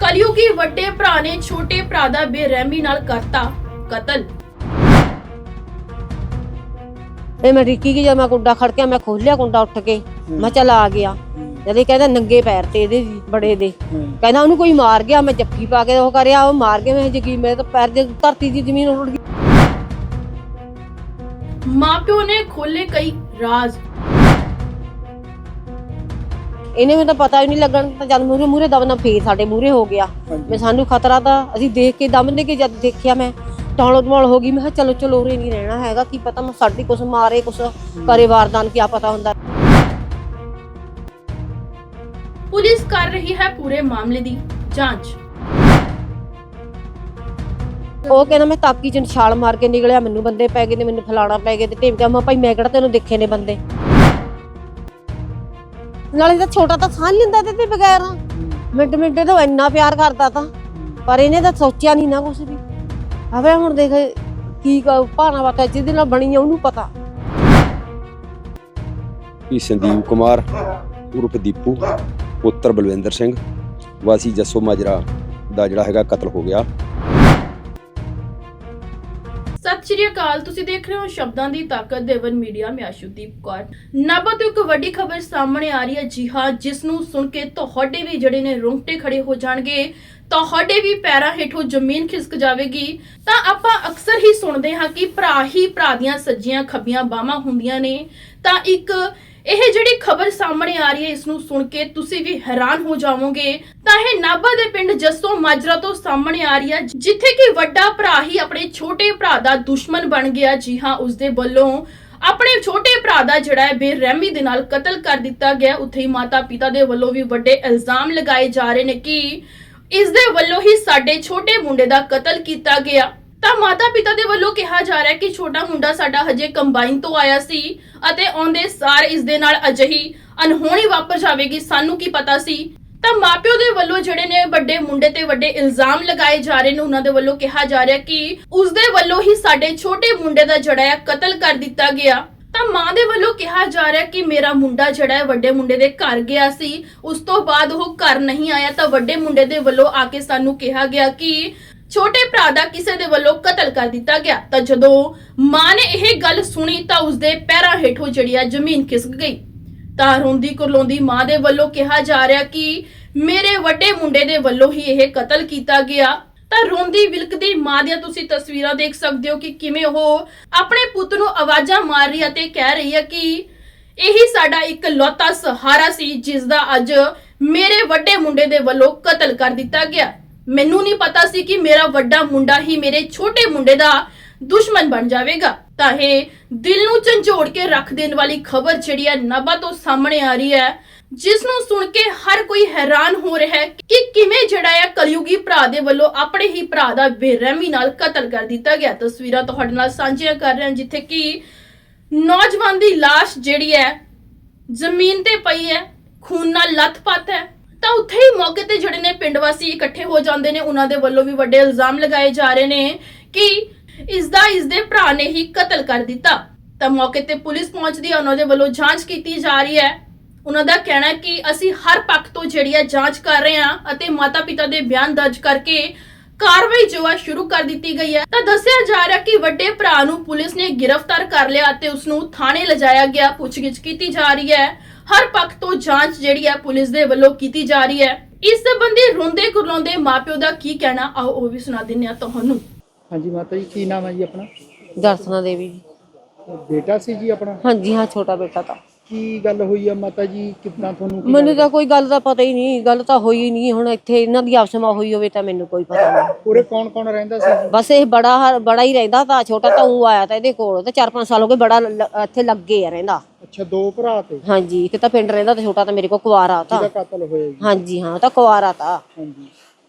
ਕਲਯੁਗੀ ਵੱਡੇ ਭਰਾ ਨੇ ਛੋਟੇ ਭਰਾ ਦਾ ਬੇਰਹਿਮੀ ਨਾਲ ਕਰਤਾ ਕਤਲ। ਇਹ ਮੈਂ ਰਿੱਕੀ ਕੀ ਜਦ ਮੈਂ ਕੁੰਡਾ ਖੜਕਿਆ ਮੈਂ ਖੋਲਿਆ ਕੁੰਡਾ ਉੱਠ ਕੇ। ਮੈਂ ਚੱਲ ਆ ਗਿਆ। ਜਦ ਇਹ ਕਹਿੰਦਾ ਨੰਗੇ ਪੈਰ ਤੇ ਇਹਦੇ ਵੀ, ਬੜੇ ਦੇ। ਕਹਿੰਦਾ ਉਹਨੂੰ ਕੋਈ ਮਾਰ ਗਿਆ ਮੈਂ ਜੱਫੀ ਪਾ ਕੇ ਉਹ ਕਰਿਆ ਉਹ ਮਾਰ ਗਿਆ ਮੈਂ ਜਗੀ ਮੇਰੇ ਤਾਂ ਪੈਰ ਦੇ ਧਰਤੀ ਦੀ ਜ਼ਮੀਨ ਉੱਡ ਗਈ। ਮਾਪਿਓ ਨੇ ਖੋਲੇ ਕਈ ਰਾਜ਼। ਇਹਨੇ ਮੈਨੂੰ ਤਾਂ ਪਤਾ ਹੀ ਨਹੀਂ ਲੱਗਣ ਤਾਂ ਜਦ ਮੂਰੇ ਮੂਰੇ ਦਬਨਾ ਫੇਰ ਸਾਡੇ ਮੂਰੇ ਹੋ ਗਿਆ। ਮੈਂ ਸਾਨੂੰ ਖਤਰਾ ਤਾਂ ਅਸੀਂ ਦੇਖ ਕੇ ਦਮ ਦੇ ਕੇ ਜਦ ਦੇਖਿਆ ਮੈਂ ਟੌਲੋ ਟਮੋਲ ਹੋ ਗਈ ਮੈਂ ਕਿਹਾ ਚਲੋ ਚਲੋ ਉਰੇ ਨਹੀਂ ਰਹਿਣਾ ਹੈਗਾ ਕੀ ਪਤਾ ਮੈਂ ਸਾਡੀ ਕੁਛ ਮਾਰੇ ਕੁਛ ਕਰੇ ਵਾਰਦਾਨ ਕੀ ਪਤਾ ਹੁੰਦਾ। ਪੁਲਿਸ ਕਰ ਰਹੀ ਹੈ ਪੂਰੇ ਮਾਮਲੇ ਦੀ ਜਾਂਚ। ਉਹ ਕਹਿੰਦਾ ਮੈਂ ਤਾਕੀ ਚ ਛਾਲ ਮਾਰ ਕੇ ਨਿਕਲਿਆ ਮੈਨੂੰ ਬੰਦੇ ਪੈ ਗਏ ਨੇ ਮੈਨੂੰ ਫਲਾਣਾ ਪੈ ਗਏ ਤੇ ਧਮਕਾ ਮੈਂ ਭਾਈ ਮੈਂ ਕਿਹੜਾ ਤੈਨੂੰ ਦੇਖੇ ਨੇ ਬੰਦੇ? ਨਾਲੇ ਤਾਂ ਛੋਟਾ ਤਾਂ ਸਾਹ ਨੀ ਲੈਂਦਾ ਤੇ ਬਗੈਰ। ਮਿੰਟ ਮਿੰਟ ਤੋਂ ਇੰਨਾ ਪਿਆਰ ਕਰਦਾ ਤਾਂ, ਪਰ ਇਹਨੇ ਤਾਂ ਸੋਚਿਆ ਨਹੀਂ ਨਾ ਕੁਛ ਵੀ। ਆਵੇ ਹੁਣ ਦੇਖ ਕੀ ਭਾਣਾ ਵਾਤਾ ਜਿਹਦੇ ਨਾਲ ਬਣੀ ਆ, ਉਹਨੂੰ ਪਤਾ। ਵੀ ਸੰਦੀਪ ਕੁਮਾਰ, ਉਰਫ ਦੀਪੂ, ਪੁੱਤਰ ਬਲਵਿੰਦਰ ਸਿੰਘ, ਵਾਸੀ ਜੱਸੋ ਮਾਜਰਾ ਦਾ ਜਿਹੜਾ ਹੈਗਾ ਕਤਲ ਹੋ ਗਿਆ। ਸਤਿ ਸ਼੍ਰੀ ਅਕਾਲ, ਤੁਸੀਂ ਦੇਖ ਰਹੇ ਹੋ ਸ਼ਬਦਾਂ ਦੀ ਤਾਕਤ ਦੇਵਨ ਮੀਡੀਆ, ਮੈਂ ਆਸ਼ੂਦੀਪ ਕੌਰ। ਨਾਭਾ ਤੋਂ ਇੱਕ ਵੱਡੀ ਖਬਰ ਸਾਹਮਣੇ ਆ ਰਹੀ ਹੈ ਜੀ ਹਾਂ, ਜਿਸ ਨੂੰ ਸੁਣ ਕੇ ਤੁਹਾਡੇ ਵੀ ਜਿਹੜੇ ਨੇ ਰੋਂਗਟੇ ਖੜੇ ਹੋ ਜਾਣਗੇ, ਤੁਹਾਡੇ ਵੀ ਪੈਰਾਂ ਹੇਠੋਂ ਜ਼ਮੀਨ ਖਿਸਕ ਜਾਵੇਗੀ। ਤਾਂ ਆਪਾਂ ਅਕਸਰ ਹੀ ਸੁਣਦੇ ਹਾਂ ਕਿ ਭਰਾ ਹੀ ਭਰਾ ਦੀਆਂ ਸੱਜੀਆਂ ਖੱਬੀਆਂ ਬਾਹਾਂ ਹੁੰਦੀਆਂ ਨੇ। ਤਾਂ ਇੱਕ ਇਹ ਜਿਹੜੀ ਖਬਰ ਸਾਹਮਣੇ ਆ ਰਹੀ ਹੈ, ਇਸ ਨੂੰ ਸੁਣ ਕੇ ਤੁਸੀਂ ਵੀ ਹੈਰਾਨ ਹੋ ਜਾਵੋਗੇ। ਤਾਂ ਇਹ ਨਾਭਾ ਦੇ ਪਿੰਡ ਜੱਸੋ ਮਾਜਰਾ ਤੋਂ ਸਾਹਮਣੇ ਆ ਰਹੀ ਹੈ, ਜਿੱਥੇ ਕਿ ਵੱਡਾ ਭਰਾ ਹੀ ਆਪਣੇ ਛੋਟੇ ਭਰਾ ਦਾ ਦੁਸ਼ਮਣ ਬਣ ਗਿਆ। ਜੀ ਹਾਂ ਉਸ ਦੇ ਵੱਲੋਂ ਆਪਣੇ ਛੋਟੇ ਭਰਾ ਦਾ ਜਿਹੜਾ ਹੈ, ਬੇਰਹਿਮੀ ਦੇ ਨਾਲ ਕਤਲ ਕਰ ਦਿੱਤਾ ਗਿਆ। ਉੱਥੇ ਹੀ ਮਾਤਾ ਪਿਤਾ ਦੇ ਵੱਲੋਂ ਵੀ ਵੱਡੇ ਇਲਜ਼ਾਮ ਲਗਾਏ ਜਾ ਰਹੇ ਨੇ ਕਿ ਇਸ ਦੇ ਵੱਲੋਂ ਹੀ ਸਾਡੇ ਛੋਟੇ ਮੁੰਡੇ ਦਾ ਕਤਲ ਕੀਤਾ ਗਿਆ। ਤਾਂ ਮਾਤਾ ਪਿਤਾ ਦੇ ਵੱਲੋਂ ਕਿਹਾ ਜਾ ਰਿਹਾ ਹੈ ਕਿ ਛੋਟਾ ਮੁੰਡਾ ਸਾਡਾ ਹਜੇ ਕੰਬਾਈਨ ਤੋਂ ਆਇਆ ਸੀ ਅਤੇ ਆਉਂਦੇ ਸਾਰ ਇਸ ਦੇ ਨਾਲ ਅਜਿਹੀ ਅਨਹੋਣੀ ਵਾਪਰ ਜਾਵੇਗੀ। ਸਾਨੂੰ ਕੀ ਪਤਾ ਸੀ? ਤਾਂ ਮਾਪਿਓ ਦੇ ਵੱਲੋਂ ਜਿਹੜੇ ਨੇ ਵੱਡੇ ਮੁੰਡੇ ਤੇ ਵੱਡੇ ਇਲਜ਼ਾਮ ਲਗਾਏ ਜਾ ਰਹੇ ਨੇ, ਉਹਨਾਂ ਦੇ ਵੱਲੋਂ ਕਿਹਾ ਜਾ ਰਿਹਾ ਕਿ ਉਸ ਦੇ ਵੱਲੋਂ ਹੀ ਸਾਡੇ ਛੋਟੇ ਮੁੰਡੇ ਦਾ ਜਿਹੜਾ ਕਤਲ ਕਰ ਦਿੱਤਾ ਗਿਆ। ਤਾਂ ਮਾਂ ਦੇ ਵੱਲੋਂ ਕਿਹਾ ਜਾ ਰਿਹਾ ਕਿ ਮੇਰਾ ਮੁੰਡਾ ਜਿਹੜਾ ਹੈ ਵੱਡੇ ਮੁੰਡੇ ਦੇ ਘਰ ਗਿਆ ਸੀ, ਉਸ ਤੋਂ ਬਾਅਦ ਉਹ ਘਰ ਨਹੀਂ ਆਇਆ। ਤਾਂ ਵੱਡੇ ਮੁੰਡੇ ਦੇ ਵੱਲੋਂ ਆ ਕੇ ਸਾਨੂੰ ਕਿਹਾ ਗਿਆ ਕਿ ਛੋਟੇ ਭਰਾ ਦਾ ਕਿਸੇ ਦੇ ਵੱਲੋਂ ਕਤਲ ਕਰ ਦਿੱਤਾ ਗਿਆ। ਤਾਂ ਜਦੋਂ ਮਾਂ ਨੇ ਇਹ ਗੱਲ ਸੁਣੀ ਤਾਂ ਉਸਦੇ ਪੈਰਾਂ ਹੇਠੋਂ ਜਿਹੜੀ ਆ ਜ਼ਮੀਨ ਖਿਸਕ ਗਈ। ਤਾਂ ਰੋਂਦੀ ਕੁਰਲਾਉਂਦੀ ਮਾਂ ਦੇ ਵੱਲੋਂ ਕਿਹਾ ਜਾ ਰਿਹਾ ਕਿ ਮੇਰੇ ਵੱਡੇ ਮੁੰਡੇ ਦੇ ਵੱਲੋਂ ਹੀ ਇਹ ਕਤਲ ਕੀਤਾ ਗਿਆ। ਤਾਂ ਰੋਂਦੀ ਵਿਲਕਦੀ ਮਾਂ ਦੀਆਂ ਤੁਸੀਂ ਤਸਵੀਰਾਂ ਦੇਖ ਸਕਦੇ ਹੋ ਕਿ ਕਿਵੇਂ ਉਹ ਆਪਣੇ ਪੁੱਤ ਨੂੰ ਆਵਾਜ਼ਾਂ ਮਾਰ ਰਹੀ ਅਤੇ ਕਹਿ ਰਹੀ ਹੈ ਕਿ ਇਹੀ ਸਾਡਾ ਇੱਕ ਲੌਤਾ ਸਹਾਰਾ ਸੀ ਜਿਸ ਦਾ ਅੱਜ ਮੇਰੇ ਵੱਡੇ ਮੁੰਡੇ ਦੇ ਵੱਲੋਂ ਕਤਲ ਕਰ ਦਿੱਤਾ ਗਿਆ। ਮੈਨੂੰ ਨਹੀਂ ਪਤਾ ਸੀ ਕਿ ਮੇਰਾ ਵੱਡਾ ਮੁੰਡਾ ਹੀ ਮੇਰੇ ਛੋਟੇ ਮੁੰਡੇ ਦਾ ਦੁਸ਼ਮਣ ਬਣ ਜਾਵੇਗਾ। ਤਾਂ ਇਹ ਦਿਲ ਨੂੰ ਝੰਜੋੜ ਕੇ ਰੱਖ ਦੇਣ ਵਾਲੀ ਖਬਰ ਜਿਹੜੀ ਹੈ ਨਬਾ ਤੋਂ ਸਾਹਮਣੇ ਆ ਰਹੀ ਹੈ, ਜਿਸ ਨੂੰ ਸੁਣ ਕੇ ਹਰ ਕੋਈ ਹੈਰਾਨ ਹੋ ਰਿਹਾ ਹੈ ਕਿ ਕਿਵੇਂ ਜਿਹੜਾ ਹੈ ਕਲਯੁਗੀ ਭਰਾ ਦੇ ਵੱਲੋਂ ਆਪਣੇ ਹੀ ਭਰਾ ਦਾ ਬੇਰਹਿਮੀ ਨਾਲ ਕਤਲ ਕਰ ਦਿੱਤਾ ਗਿਆ। ਤਸਵੀਰਾਂ ਤੁਹਾਡੇ ਨਾਲ ਸਾਂਝੀਆਂ ਕਰ ਰਹੇ ਹਾਂ, ਜਿੱਥੇ ਕਿ ਨੌਜਵਾਨ ਦੀ লাশ ਜਿਹੜੀ ਹੈ ਜ਼ਮੀਨ ਤੇ ਪਈ ਹੈ, ਖੂਨ ਨਾਲ ਲੱਥ ਪੱਥ ਹੈ। ਤਾਂ ਉੱਥੇ ਹੀ ਮੌਕੇ ਤੇ ਜਿਹੜੇ ਨੇ ਪਿੰਡ ਵਾਸੀ ਇਕੱਠੇ ਹੋ ਜਾਂਦੇ ਨੇ, ਉਹਨਾਂ ਦੇ ਵੱਲੋਂ ਵੀ ਵੱਡੇ ਇਲਜ਼ਾਮ ਲਗਾਏ ਜਾ ਰਹੇ ਨੇ ਕਿ ਇਸ ਦਾ ਇਸ ਦੇ ਭਰਾ ਨੇ ਹੀ ਕਤਲ ਕਰ ਦਿੱਤਾ। ਤਾਂ ਮੌਕੇ ਤੇ ਪੁਲਿਸ ਪਹੁੰਚਦੀ ਹੈ ਉਹਨਾਂ ਦੇ ਵੱਲੋਂ ਜਾਂਚ ਕੀਤੀ ਜਾ ਰਹੀ ਹੈ। ਉਹਨਾਂ ਦਾ ਕਹਿਣਾ ਹੈ ਕਿ ਅਸੀਂ ਹਰ ਪੱਖ ਤੋਂ ਜਿਹੜੀ ਹੈ ਜਾਂਚ ਕਰ ਰਹੇ ਹਾਂ ਅਤੇ ਮਾਤਾ ਪਿਤਾ ਦੇ ਬਿਆਨ ਦਰਜ ਕਰਕੇ ਕਾਰਵਾਈ ਜੋ ਹੈ ਸ਼ੁਰੂ ਕਰ ਦਿੱਤੀ ਗਈ ਹੈ। ਤਾਂ ਦੱਸਿਆ ਜਾ ਰਿਹਾ ਕਿ ਵੱਡੇ ਭਰਾ ਨੂੰ ਪੁਲਿਸ ਨੇ ਗ੍ਰਿਫਤਾਰ ਕਰ ਲਿਆ ਅਤੇ ਉਸ ਨੂੰ ਥਾਣੇ ਲਿਜਾਇਆ ਗਿਆ, ਪੁੱਛਗਿੱਛ ਕੀਤੀ ਜਾ ਰਹੀ ਹੈ। ਹਰ ਪੱਖ ਤੋਂ ਜਾਂਚ ਜਿਹੜੀ ਹੈ ਪੁਲਿਸ ਦੇ ਵੱਲੋਂ ਕੀਤੀ ਜਾ ਰਹੀ ਹੈ। ਇਸ ਸੰਬੰਧੀ ਰੋਂਦੇ ਕੁਰਲਾਉਂਦੇ ਮਾਪਿਓ ਦਾ ਕੀ ਕਹਿਣਾ? ਆਓ ਉਹ ਵੀ ਸੁਣਾ ਦਿੰਦੇ ਹਾਂ ਤੁਹਾਨੂੰ। ਹਾਂਜੀ ਮਾਤਾ ਜੀ ਕੀ ਨਾਮ ਹੈ ਜੀ ਆਪਣਾ? ਦਰਸ਼ਨਾ ਦੇਵੀ ਜੀ। ਬੇਟਾ ਸੀ ਜੀ ਆਪਣਾ? ਹਾਂਜੀ ਹਾਂ ਛੋਟਾ ਬੇਟਾ ਤਾਂ। ਕੀ ਗੱਲ ਹੋਈ ਆ ਮਾਤਾ ਜੀ? ਕਿੱਦਾਂ ਤੁਹਾਨੂੰ ਕੀ ਮੈਨੂੰ? ਤਾਂ ਕੋਈ ਗੱਲ ਦਾ ਪਤਾ ਹੀ ਨਹੀਂ ਗੱਲ ਤਾਂ ਹੋਈ ਹੀ ਨਹੀਂ। ਹੁਣ ਇੱਥੇ ਇਹਨਾਂ ਦੀ ਆਪਸ ਵਿੱਚ ਹੋਈ ਹੋਵੇ ਤਾਂ ਮੈਨੂੰ ਕੋਈ ਪਤਾ ਨਹੀਂ। ਉਰੇ ਕੌਣ ਕੌਣ ਰਹਿੰਦਾ ਸੀ? ਬਸ ਇਹ ਬੜਾ ਹਰ- ਬੜਾ ਹੀ ਰਹਿੰਦਾ ਤਾਂ ਛੋਟਾ ਤਾਂ ਉਹ ਆਇਆ ਤਾਂ ਇਹਦੇ ਕੋਲ। ਤੇ 4-5 ਸਾਲ ਹੋ ਗਏ ਬੜਾ ਲ- ਇੱਥੇ ਲੱਗੇ ਆ ਰਹਿੰਦਾ। ਅੱਛਾ ਦੋ ਭਰਾ ਤੇ? ਹਾਂਜੀ ਇੱਕ ਤਾਂ ਪਿੰਡ ਰਹਿੰਦਾ ਤੇ ਛੋਟਾ ਤਾਂ ਮੇਰੇ ਕੋਲ ਕੁਵਾਰਾ ਤਾਂ। ਜਿਹਦਾ ਕਤਲ ਹੋਇਆ ਜੀ। ਹਾਂਜੀ ਹਾਂ ਉਹ ਤਾਂ ਕੁਵਾਰਾ ਤਾਂ। ਹਾਂਜੀ।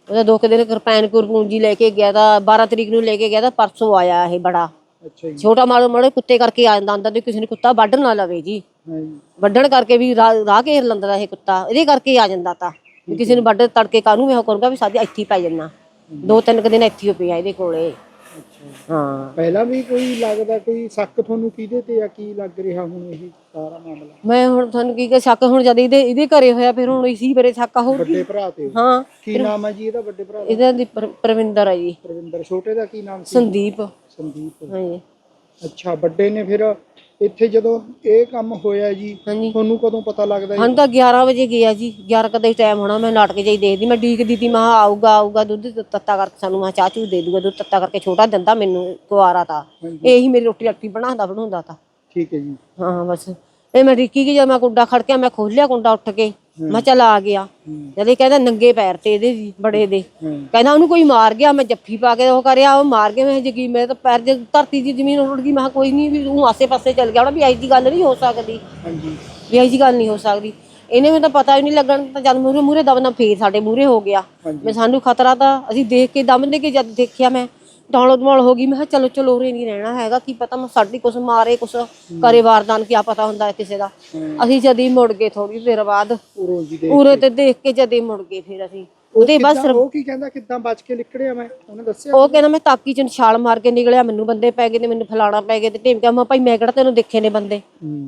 ਉਹਦਾ ਦੋ ਕੁ ਦਿਨ ਕਿਰਪਾਨ ਕੁਰਪੂੰਜੀ ਲੈ ਕੇ ਗਿਆ ਤਾਂ 12 ਤਰੀਕ ਨੂੰ ਲੈ ਕੇ ਗਿਆ ਤਾਂ ਪਰਸੋਂ ਆਇਆ ਇਹ ਬੜਾ। ਅੱਛਾ ਜੀ। ਛੋਟਾ ਮਾੜੇ ਮਾੜੇ ਕੁੱਤੇ ਕਰਕੇ ਆ ਜਾਂਦਾ ਅੰਦਰ ਤੇ ਕਿਸੇ ਨੇ ਕੁੱਤਾ ਵੱਢ ਨਾ ਲਵੇ ਜੀ। ਵੱਢਣ ਕਰਕੇ ਵੀ ਰਾਹ ਘੇਰ ਲੈਂਦਾ ਇਹ ਕੁੱਤਾ ਇਹਦੇ ਕਰਕੇ ਹੀ ਆ ਜਾਂਦਾ ਤਾਂ। ਕਿਸੇ ਨੇ ਵੱਢ ਤੜਕੇ ਕਾਹਨੂੰ ਮੈਂ ਉਹ ਕਰੂੰਗਾ ਵੀ ਸਾਡੇ ਇੱਥੇ ਹੀ ਪੈ ਜੰਨਾ ਦੋ ਤਿੰਨ ਕੁ ਦਿਨ ਇੱਥੇ ਹੀ ਪਿਆ ਇਹਦੇ ਕੋਲੇ। ਹਾਂ। ਪਹਿਲਾਂ ਵੀ ਕੋਈ ਲੱਗਦਾ ਕੋਈ ਸ਼ੱਕ ਤੁਹਾਨੂੰ ਕਿਹਦੇ ਤੇ ਆ ਕੀ ਲੱਗ ਰਿਹਾ ਹੁਣ ਇਹ ਸਾਰਾ ਮਾਮਲਾ? ਮੈਂ ਹੁਣ ਤੁਹਾਨੂੰ ਕੀ ਕਹ ਸ਼ੱਕ ਹੁਣ ਜਦ ਇਹਦੇ ਇਹਦੇ ਘਰੇ ਹੋਇਆ ਫਿਰ ਹੁਣ ਇਸੀ ਬਾਰੇ ਸ਼ੱਕ ਹੋਰ ਵੱਡੇ ਕੀ ਭਰਾ ਤੇ ਹਾਂ। ਕੀ ਨਾਮ ਹੈ ਜੀ ਇਹਦਾ ਵੱਡੇ ਭਰਾ ਦਾ? ਇਹਦਾ ਦੀ ਪਰ- ਪ੍ਰਵਿੰਦਰ ਹੈ ਜੀ। ਪ੍ਰਵਿੰਦਰ ਛੋਟੇ ਦਾ ਕੀ ਨਾਮ ਸੀ? ਸੰਦੀਪ। ਸੰਦੀਪ। ਹਾਂਜੀ। ਅੱਛਾ ਵੱਡੇ ਨੇ ਫਿਰ ਇੱਥੇ ਜਦੋਂ ਇਹ ਕੰਮ ਹੋਇਆ ਜੀ ਹਾਂਜੀ। ਤੁਹਾਨੂੰ ਕਦੋਂ ਪਤਾ ਲੱਗਦਾ ਜੀ? ਹਾਂ ਤਾਂ 11 ਵਜੇ ਗਿਆ ਜੀ। 11 ਕਦੇ ਟਾਈਮ ਹੋਣਾ ਮੈਂ ਨਾਟਕ ਜਾਈ ਦੇਖਦੀ ਮੈਂ ਡੀਕਦੀ ਤੀ ਮੈਂ ਕਿਹਾ ਆਊਗਾ ਆਊਗਾ ਦੁੱਧ ਤੱਤਾ ਕਰਕੇ ਸਾਨੂੰ ਮੈਂ ਚਾਹ ਚੂ ਦੇ ਦੂਗਾ ਦੁੱਧ ਤੱਤਾ ਕਰਕੇ ਛੋਟਾ ਦਿੰਦਾ ਮੈਨੂੰ ਕੁਆਰਾ ਤਾਂ। ਹਾਂਜੀ। ਇਹੀ ਮੇਰੀ ਰੋਟੀ ਰੱਟੀ ਬਣਾਉਂਦਾ ਬਣਾਉਂਦਾ ਤਾਂ। ਠੀਕ ਹੈ ਜੀ। ਹਾਂ ਬਸ। ਇਹ ਮੈਂ ਰਿੱਕੀ ਕੀ ਜਦ ਮੈਂ ਕੁੰਡਾ ਖੜ ਕੇ ਮੈਂ ਖੋਲਿਆ ਕੁੰਡਾ ਉੱਠ ਕੇ। ਮੈਂ ਚੱਲ ਆ ਗਿਆ। ਜਦ ਇਹ ਕਹਿੰਦਾ ਨੰਗੇ ਪੈਰ ਤੇ ਇਹਦੇ ਬੜੇ ਦੇ। ਕਹਿੰਦਾ ਉਹਨੂੰ ਕੋਈ ਮਾਰ ਗਿਆ ਮੈਂ ਜੱਫੀ ਪਾ ਕੇ ਉਹ ਕਰਿਆ ਉਹ ਮਾਰ ਗਿਆ ਮੈਂ ਜਗੀ ਮੈਂ ਤਾਂ ਪੈਰ ਜੇ ਧਰਤੀ ਦੀ ਜ਼ਮੀਨ ਉੱਡ ਗਈ ਮੈਂ ਕੋਈ ਨਹੀਂ ਵੀ ਉਹ ਆਸੇ ਪਾਸੇ ਚੱਲ ਗਿਆ ਹੋਣਾ ਵੀ ਐਜੀ ਦੀ ਗੱਲ ਨਹੀਂ ਹੋ ਸਕਦੀ। ਹਾਂਜੀ। ਵੀ ਐਜੀ ਦੀ ਗੱਲ ਨਹੀਂ ਹੋ ਸਕਦੀ। ਇਹਨੇ ਮੈਨੂੰ ਤਾਂ ਪਤਾ ਹੀ ਨਹੀਂ ਲੱਗਣ ਤਾਂ ਜਦ ਮੂਰੇ ਮੂਰੇ ਦਵਨਾ ਫੇਰ ਸਾਡੇ ਮੂਰੇ ਹੋ ਗਿਆ। ਮੈਂ ਸਾਨੂੰ ਖਤਰਾ ਤਾਂ ਅਸੀਂ ਦੇਖ ਕੇ ਦਮ ਦੇ ਕੇ ਜਦ ਦੇਖਿਆ ਮੈਂ। ਡੌਲੋ ਦਮੌਲ ਹੋ ਗਈ ਮੈਂ ਕਿਹਾ ਚਲੋ ਚਲੋ ਉਰੇ ਨਹੀਂ ਰਹਿਣਾ ਹੈਗਾ ਕੀ ਪਤਾ ਮੈਂ ਸਾਡੀ ਕੁਛ ਮਾਰੇ ਕੁਛ ਕਰੇ ਵਾਰਦਾਨ ਕੀ ਪਤਾ ਹੁੰਦਾ ਹੈ ਕਿਸੇ ਦਾ। ਅਸੀਂ ਜਦ ਹੀ ਮੁੜ ਗਏ ਥੋੜੀ ਦੇਰ ਬਾਅਦ। ਉਰੋਂ ਜੀ ਦੇ ਉਰੇ ਤੇ ਦੇਖ ਕੇ ਜਦ ਹੀ ਮੁੜ ਗਏ ਫਿਰ ਅਸੀਂ। ਉਹਦੇ ਬਸ ਕਿੱਦਾਂ- ਉਹ ਕੀ ਕਹਿੰਦਾ ਕਿੱਦਾਂ ਬਚ ਕੇ ਨਿਕੜਿਆ ਮੈਂ? ਉਹਨੇ ਦੱਸਿਆ ਉਹ ਕਹਿੰਦਾ ਮੈਂ ਤਾਕੀ ਚ ਛਾਲ ਮਾਰ ਕੇ ਨਿਕਲਿਆ ਮੈਨੂੰ ਬੰਦੇ ਪੈ ਗਏ ਤੇ ਮੈਨੂੰ ਫਲਾਣਾ ਪੈ ਗਏ ਤੇ ਢੇਮਕਾ ਮੈਂ ਭਾਈ ਮੈਂ ਕਿਹੜਾ ਤੈਨੂੰ ਦੇਖੇ ਨੇ ਬੰਦੇ?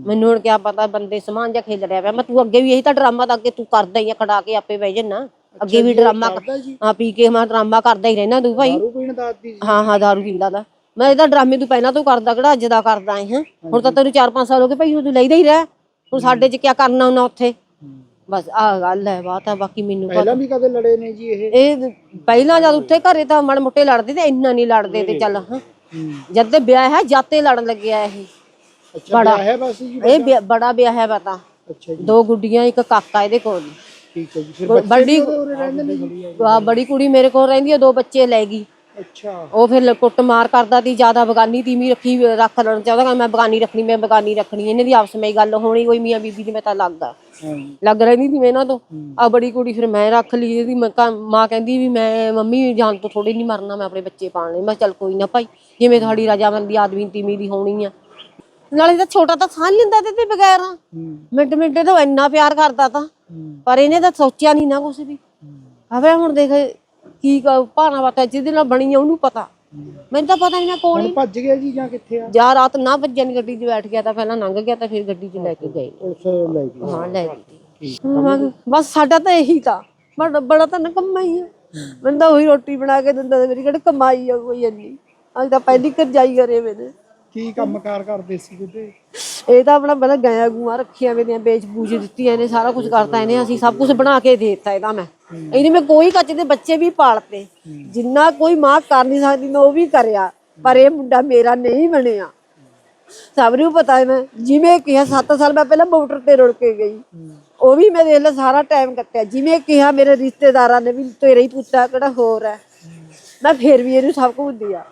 ਮੈਨੂੰ ਹੁਣ ਕਿਆ ਪਤਾ ਬੰਦੇ ਸਮਾਨ ਜਾਂ ਖੇਲ ਰਿਹਾ ਪਿਆ। ਮੈਂ ਤੂੰ ਅੱਗੇ ਵੀ ਇਹੀ ਤਾਂ ਡਰਾਮਾ ਤਾਂ ਅੱਗੇ ਤੂੰ ਕਰਦਾ ਹੀ ਆ ਖੜਾ ਕੇ ਆਪੇ ਬਹਿ ਜੰਨਾ। ਅੱਗੇ ਵੀ ਡਰਾਮਾ ਹਾਂ ਪੀ ਕੇ ਮੈਂ ਡਰਾਮਾ ਕਰਦਾ ਹੀ ਰਹਿਣਾ ਤੂੰ ਭਾਈ। ਦਾਰੂ ਪੀਣ ਦਾ ਆਦੀ ਜੀ। ਹਾਂ ਹਾਂ ਦਾਰੂ ਪੀਂਦਾ ਦਾ ਮੈਂ ਇਹਦਾ ਡਰਾਮੇ ਤੂੰ ਪਹਿਲਾਂ ਤੋਂ ਕਰਦਾ ਕਿਹੜਾ ਅੱਜ ਦਾ ਕਰਦਾ ਹੈ। ਹੈਂ ਹੁਣ ਤਾਂ ਤੈਨੂੰ 4-5 ਸਾਲ ਹੋ ਗਏ ਭਾਈ ਤੂੰ ਲੈਦਾ ਹੀ ਰਹਿ। ਹੁਣ ਸਾਡੇ ਚ ਕਿਆ ਕਰਨਾ ਉਹਨਾਂ ਉੱਥੇ? ਬਸ ਆਹ ਗੱਲ ਹੈ ਬਾਤ ਆ ਬਾਕੀ ਮੈਨੂੰ ਪਹਿਲਾਂ ਵੀ ਕਦੇ ਲੜੇ ਨੇ ਜੀ ਇਹ? ਇਹ ਪਹਿਲਾਂ ਜਦ ਉੱਥੇ ਘਰੇ ਤਾਂ ਮੜ ਮੁੱਟੇ ਲੜਦੇ ਤੇ ਇੰਨਾ ਨਹੀਂ ਲੜਦੇ ਤੇ ਚੱਲ ਹਾਂ। ਜਦ ਤੇ ਵਿਆਹ ਹੈ ਜਾਤੇ ਲੜਨ ਲੱਗਿਆ ਇਹ। ਅੱਛਾ ਵਿਆਹ ਹੈ ਬਸ ਜੀ ਇਹ ਬੜਾ ਵਿਆਹ ਹੈ ਪਤਾ। ਅੱਛਾ ਜੀ। ਦੋ ਗੁੱਡੀਆਂ ਇੱਕ ਕਾਕਾ ਇਹਦੇ ਕੋਲ। ਠੀਕ ਹੈ ਜੀ। ਫਿਰ ਬ- ਬੜੀ ਉਰੇ ਰਹਿੰਦੇ ਨੇ ਜੀ? ਆ ਬੜੀ ਕੁੜੀ ਮੇਰੇ ਕੋਲ ਰਹਿੰਦੀ ਆ ਦੋ ਬੱਚੇ ਲੈ ਗਈ। ਅੱਛਾ। ਉਹ ਫਿਰ ਲ- ਕੁੱਟ ਮਾਰ ਕਰਦਾ ਤੀ ਜ਼ਿਆਦਾ ਬਗਾਨੀ ਤੀਵੀਂ ਰੱਖੀ ਰੱਖ ਲੈਣ ਚਾਹੁੰਦਾ ਕਹਿੰਦਾ ਮੈਂ ਬਗਾਨੀ ਰੱਖਣੀ ਮੈਂ ਬਗਾਨੀ ਰੱਖਣੀ ਇਹਨਾਂ ਦੀ ਆਪਸ ਵਿੱਚ ਗੱਲ ਹੋਣੀ ਕੋਈ ਮੀਆਂ ਬੀਬੀ ਦੀ ਮੈਂ ਤਾਂ ਲੱਗਦਾ। ਹਾਂ। ਲੱਗ ਰਹੀ ਨਹੀਂ ਸੀ ਮੈਂ ਇਹਨਾਂ ਤੋਂ। ਆ ਬੜੀ ਕੁੜੀ ਫਿਰ ਮੈਂ ਰੱਖ ਲਈ ਇਹਦੀ ਮਾਂ ਕਹ- ਮਾਂ ਕਹਿੰਦੀ ਵੀ ਮੈਂ ਮੰਮੀ ਜਾਨ ਤੋਂ ਥੋੜੀ ਨਹੀਂ ਮਰਨਾ ਮੈਂ ਆਪਣੇ ਬੱਚੇ ਪਾਲਣੇ। ਮੈਂ ਕਿਹਾ ਚੱਲ ਕੋਈ ਨਾ ਭਾਈ ਜਿਵੇਂ ਤੁਹਾਡੀ ਰਜਾਮੰਦੀ ਆਦਮੀ ਤੀਵੀਂ ਦੀ ਹੋਣੀ ਆ। ਨਾਲੇ ਤਾਂ ਛੋਟਾ ਤਾਂ ਸਾਹ ਲੈਂਦਾ ਤੇ ਤੇ ਬਗੈਰ। ਹੂੰ। ਮਿੰਟ ਮਿੰਟ ਤੋਂ ਇੰਨਾ ਪਿਆਰ ਕਰਦਾ ਤਾਂ। ਹੂੰ। ਪਰ ਇਹਨੇ ਤਾਂ ਸੋਚਿਆ ਨਹੀਂ ਨਾ ਕੁਛ ਵੀ। ਹਵੇ ਹੁਣ ਦੇਖ ਕੀ ਭਾਣਾ ਵਾਤਾ ਜਿਹਦੇ ਨਾਲ ਬਣੀ ਆ ਉਹਨੂੰ ਪਤਾ। ਮੈਨੂੰ ਤਾਂ ਪਤਾ ਨਹੀਂ ਮੈਂ ਕੋਲ ਹੁਣ ਭੱਜ ਗਿਆ ਜੀ ਜਾਂ ਕਿੱਥੇ ਆ? ਜਾ ਰਾਤ ਨਾ ਭੱਜਣ ਗੱਡੀ 'ਚ ਬੈਠ ਗਿਆ ਤਾਂ ਪਹਿਲਾਂ ਲੰਘ ਗਿਆ ਤਾਂ ਫਿਰ ਗੱਡੀ 'ਚ ਲੈ ਕੇ ਗਏ। ਪੁਲਿਸ ਲੈ ਗਈ। ਹਾਂ ਲੈ ਗਈ। ਬਸ ਸਾਡਾ ਤਾਂ ਇਹੀ ਤਾਂ। ਬੜਾ ਬੜਾ ਤਾਂ ਨਕਮਾ ਹੀ ਆ। ਮੈਨੂੰ ਤਾਂ ਉਹੀ ਰੋਟੀ ਬਣਾ ਕੇ ਦਿੰਦਾ ਤੇ ਮੇਰੀ ਕਿਹੜੀ ਕਮਾਈ ਆ ਕੋਈ ਇੰਨੀ। ਅੱਜ ਤਾਂ ਪਹਿਲੀ ਕਰਜਾਈ ਕਰੇ ਮੈਨੇ ਕੀ ਕੰਮਕਾਰ ਕਰਦੇ ਸੀ ਬੇਬੇ ਇਹ ਤਾਂ ਆਪਣਾ ਪਹਿਲਾਂ ਗਾਇਆ ਗੂਆਂ ਰੱਖੀਆਂ ਮੇਰੀਆਂ ਵੇਚ ਬੂਝ ਦਿੱਤੀਆਂ ਇਹਨੇ ਸਾਰਾ ਕੁਝ ਕਰਤਾ ਇਹਨੇ ਅਸੀਂ ਸਭ ਕੁਝ ਬਣਾ ਕੇ ਦੇ ਦਿੱਤਾ ਇਹਦਾ ਮੈਂ। ਇਹਨੇ ਮੈਂ ਕੋਈ ਕੱਚ ਦੇ ਬੱਚੇ ਵੀ ਪਾਲਤੇ ਜਿੰਨਾ ਕੋਈ ਮਾਂ ਕਰ ਨਹੀਂ ਸਕਦੀ ਮੈਂ ਉਹ ਵੀ ਕਰਿਆ। ਪਰ ਇਹ ਮੁੰਡਾ ਮੇਰਾ ਨਹੀਂ ਬਣਿਆ। ਸਭ ਨੂੰ ਪਤਾ ਹੈ ਮੈਂ ਜਿਵੇਂ ਕਿਹਾ 7 ਸਾਲ ਮੈਂ ਪਹਿਲਾਂ ਮੋਟਰ ਤੇ ਰੁੜ ਕੇ ਗਈ। ਉਹ ਵੀ ਮੈਂ ਦੇਖ ਲਾ ਸਾਰਾ ਟਾਈਮ ਕੱਟਿਆ। ਜਿਵੇਂ ਕਿਹਾ ਮੇਰੇ ਰਿਸ਼ਤੇਦਾਰਾਂ ਨੇ ਵੀ ਤੇਰਾ ਹੀ ਪੁੱਤਾ ਕਿਹੜਾ ਹੋਰ ਹੈ। ਮੈਂ ਫੇਰ ਵੀ ਇਹਨੂੰ ਸਭ ਕੁਝ ਦਿਆ।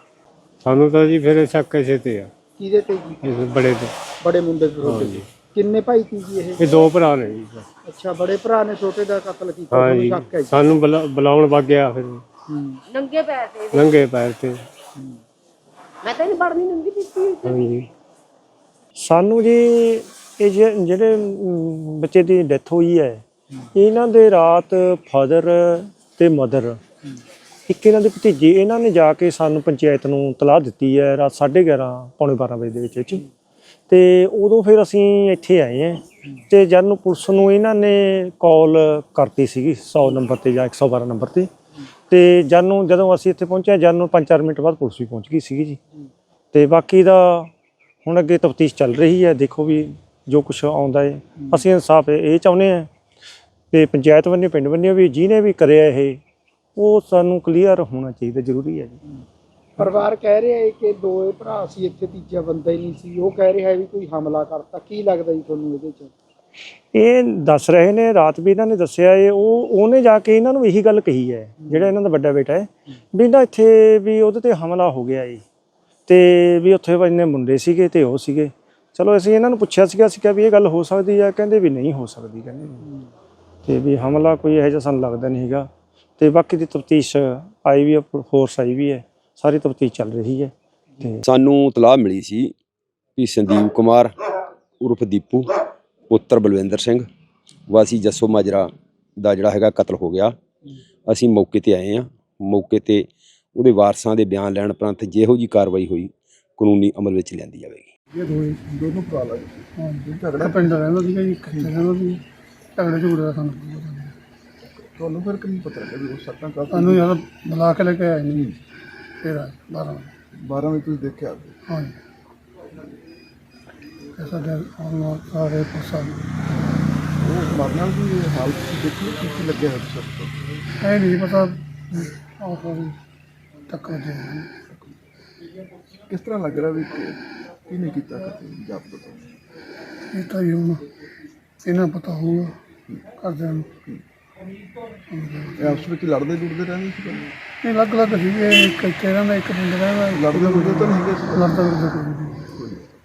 ਸਾਨੂੰ ਤਾਂ ਜੀ ਫਿਰ ਸ਼ੱਕ ਇਸੇ ਤੇ ਆ। ਕਿਹਦੇ ਤੇ ਜੀ? ਇਸ ਬੜੇ ਤੇ। ਬੜੇ ਮੁੰਡੇ ਤੇ ਤੁਹਾਡੇ ਤੇ। ਕਿੰਨੇ ਭਾਈ ਸੀ ਜੀ ਇਹ? ਇਹ ਦੋ ਭਰਾ ਨੇ ਜੀ। ਅੱਛਾ ਬੜੇ ਭਰਾ ਨੇ ਛੋਟੇ ਦਾ ਕਤਲ ਕੀਤਾ ਹਾਂ ਤੁਹਾਨੂੰ ਜੀ। ਸ਼ੱਕ ਹੈ ਜੀ? ਸਾਨੂੰ ਬੁਲਾ- ਬੁਲਾਉਣ ਵਗ ਗਿਆ ਫਿਰ। ਹੂੰ। ਨੰਗੇ ਪੈਰ ਤੇ ਨੰਗੇ ਪੈਰ ਤੇ। ਮੈਂ ਤਾਂ ਇਹਨੂੰ ਬੜਨੀ ਨੰਗੀ ਦਿੱਤੀ ਹਾਂਜੀ। ਸਾਨੂੰ ਜੀ ਇਹ ਜੇ- ਜਿਹੜੇ ਅਮ, ਬੱਚੇ ਦੀ ਡੈਥ ਹੋਈ ਹੈ ਇਹਨਾਂ ਦੇ ਰਾਤ ਫਾਦਰ ਤੇ ਮਦਰ ਇੱਕ ਇਹਨਾਂ ਦੇ ਭਤੀਜੇ, ਇਹਨਾਂ ਨੇ ਜਾ ਕੇ ਸਾਨੂੰ ਪੰਚਾਇਤ ਨੂੰ ਤਲਾਹ ਦਿੱਤੀ ਹੈ ਰਾਤ 11:30 ਪੌਣੇ 12 ਵਜੇ ਦੇ ਵਿੱਚ ਵਿੱਚ। ਤੇ ਉਦੋਂ ਫਿਰ ਅਸੀਂ ਇੱਥੇ ਆਏ ਹਾਂ ਤੇ ਜਦ ਨੂੰ ਪੁਲਿਸ ਨੂੰ ਇਹਨਾਂ ਨੇ ਕਾਲ ਕਰਤੀ ਸੀਗੀ 100 ਨੰਬਰ ਤੇ ਜਾਂ 112 ਨੰਬਰ ਤੇ। ਤੇ ਜਦ ਨੂੰ, ਜਦੋਂ ਅਸੀਂ ਇੱਥੇ ਪਹੁੰਚੇ, ਜਦ ਨੂੰ 5-4 ਮਿੰਟ ਬਾਅਦ ਪੁਲਿਸ ਵੀ ਪਹੁੰਚ ਗਈ ਸੀਗੀ ਜੀ। ਤੇ ਬਾਕੀ ਦਾ ਹੁਣ ਅੱਗੇ ਤਫਤੀਸ਼ ਚੱਲ ਰਹੀ ਹੈ, ਦੇਖੋ ਵੀ ਜੋ ਕੁਝ ਆਉਂਦਾ ਹੈ। ਅਸੀਂ ਇਨਸਾਫ ਇਹ ਚਾਹੁੰਦੇ ਹਾਂ ਤੇ ਪੰਚਾਇਤ ਵੱਲੋਂ, ਪਿੰਡ ਵੱਲੋਂ ਵੀ, ਜਿਹਨੇ ਵੀ ਕਰਿਆ ਇਹ ਉਹ ਸਾਨੂੰ ਕਲੀਅਰ ਹੋਣਾ ਚਾਹੀਦਾ ਜ਼ਰੂਰੀ ਹੈ ਜੀ। ਪਰਿਵਾਰ ਕਹਿ ਰਿਹਾ ਹੈ ਕਿ ਦੋਏ ਭਰਾ ਸੀ ਇੱਥੇ ਤੀਜਾ ਬੰਦਾ ਹੀ ਨਹੀਂ ਸੀ। ਉਹ ਕਹਿ ਰਿਹਾ ਹੈ ਵੀ ਕੋਈ ਹਮਲਾ ਕਰਤਾ। ਕੀ ਲੱਗਦਾ ਜੀ ਤੁਹਾਨੂੰ ਇਹਦੇ ਚ? ਇਹ ਦੱਸ ਰਹੇ ਨੇ ਰਾਤ ਵੀ ਇਹਨਾਂ ਨੇ ਦੱਸਿਆ ਇਹ ਉਹ ਉਹਨੇ ਜਾ ਕੇ ਇਹਨਾਂ ਨੂੰ ਇਹੀ ਗੱਲ ਕਹੀ ਹੈ ਜਿਹੜਾ ਇਹਨਾਂ ਦਾ ਵੱਡਾ ਬੇਟਾ ਹੈ ਵੀ ਨਾ ਇੱਥੇ ਵੀ ਉਹਦੇ ਤੇ ਹਮਲਾ ਹੋ ਗਿਆ ਜੀ ਤੇ ਵੀ ਉੱਥੇ ਇੰਨੇ ਮੁੰਡੇ ਸੀਗੇ ਤੇ ਉਹ ਸੀਗੇ। ਚਲੋ ਅਸੀਂ ਇਹਨਾਂ ਨੂੰ ਪੁੱਛਿਆ ਸੀਗਾ ਅਸੀਂ ਕਿਹਾ ਵੀ ਇਹ ਗੱਲ ਹੋ ਸਕਦੀ ਹੈ ਕਹਿੰਦੇ ਵੀ ਨਹੀਂ ਹੋ ਸਕਦੀ ਕਹਿੰਦੇ। ਤੇ ਵੀ ਹਮਲਾ ਕੋਈ ਇਹੋ ਜਿਹਾ ਸਾਨੂੰ ਲੱਗਦਾ ਨਹੀਂ ਹੈਗਾ। ਤੇ ਬਾਕੀ ਦੀ ਤਫਤੀਸ਼ ਆਈ ਵੀ ਹੈ ਫੋਰਸ ਆਈ ਵੀ ਹੈ। ਸਾਰੀ ਤਫਤੀਸ਼ ਚੱਲ ਰਹੀ ਹੈ ਤੇ ਸਾਨੂੰ ਤਲਾਹ ਮਿਲੀ ਸੀ ਕਿ ਸੰਦੀਪ ਕੁਮਾਰ ਉਰਫ ਦੀਪੂ ਪੁੱਤਰ ਬਲਵਿੰਦਰ ਸਿੰਘ ਵਾਸੀ ਜੱਸੋ ਮਾਜਰਾ ਦਾ ਜਿਹੜਾ ਹੈਗਾ ਕਤਲ ਹੋ ਗਿਆ। ਅਸੀਂ ਮੌਕੇ ਤੇ ਆਏ ਆ ਮੌਕੇ ਤੇ ਉਹਦੇ ਵਾਰਸਾਂ ਦੇ ਬਿਆਨ ਲੈਣ ਉਪਰੰਤ ਜਿਹੋ ਜੀ ਕਾਰਵਾਈ ਹੋਈ ਕਾਨੂੰਨੀ ਅਮਲ ਵਿੱਚ ਲਿਆਂਦੀ ਜਾਵੇਗੀ। ਇਹ ਦੋਏ ਦੋਨੋਂ ਭਰਾ ਲੱਗ ਹਾਂ ਝਗੜਾ ਪਿੰਡ ਰਹਿੰਦਾ ਸੀਗਾ ਜੀ ਰਹਿੰਦਾ ਸੀ। ਝਗੜੇ ਝੁਗੜੇ ਦਾ ਸਾਨੂੰ। ਤੁਹਾਨੂੰ ਫਿਰ ਕਿੰਨੀ ਪਤਾ ਲੱਗਿਆ ਵੀ ਉਹ ਸੱਟਾਂ ਕਾਫੀ ਸਾਨੂੰ ਯਾਰ ਬੁਲਾ ਕੇ ਲੈ ਕੇ ਆਏ ਨਹੀਂ ਫਿਰ 12 12 ਵਜੇ ਤੁਸੀਂ ਦੇਖਿਆ ਹਾਂ ਜੀ ਇਹ ਸਾਡੇ ਉਹਨਾਂ ਸਾਰੇ ਪਸਾ ਉਹ ਮਰਨਾ ਦੀ ਹਾਲਤ ਤੁਸੀਂ ਦੇਖੀ ਕੀ ਕੀ ਲੱਗਿਆ ਹੈ ਸੱਟ ਇਹ ਨਹੀਂ ਪਤਾ ਆਹ ਕੋਈ ਟੱਕਰ ਦੇ ਕਿਸ ਤਰ੍ਹਾਂ ਲੱਗ ਰਿਹਾ ਵੀ ਕਿ ਕਿਹਨੇ ਕੀਤਾ ਕਰਦੇ ਜਾਪ ਬਤਾ ਇਹ ਤਾਂ ਹੀ ਹੁਣ ਇਹਨਾਂ ਪਤਾ ਹੋਊਗਾ ਕਰਦਿਆਂ ਨੂੰ। ਇਹ ਆਪਸ ਵਿੱਚ ਲੜਦੇ ਜੁੜਦੇ ਰਹਿੰਦੇ ਸੀ ਇਹ ਅਲੱਗ ਅਲੱਗ ਸੀ ਇਹ ਇੱਕ ਇੱਥੇ ਰਹਿੰਦਾ ਇੱਕ ਪਿੰਡ ਰਹਿੰਦਾ। ਲੜਦੇ ਜੁੜਦੇ ਤਾਂ ਨਹੀਂ ਹੈਗੇ? ਲੜਦਾ ਜੁੜਦਾ ਕੋਈ ਨਹੀਂ।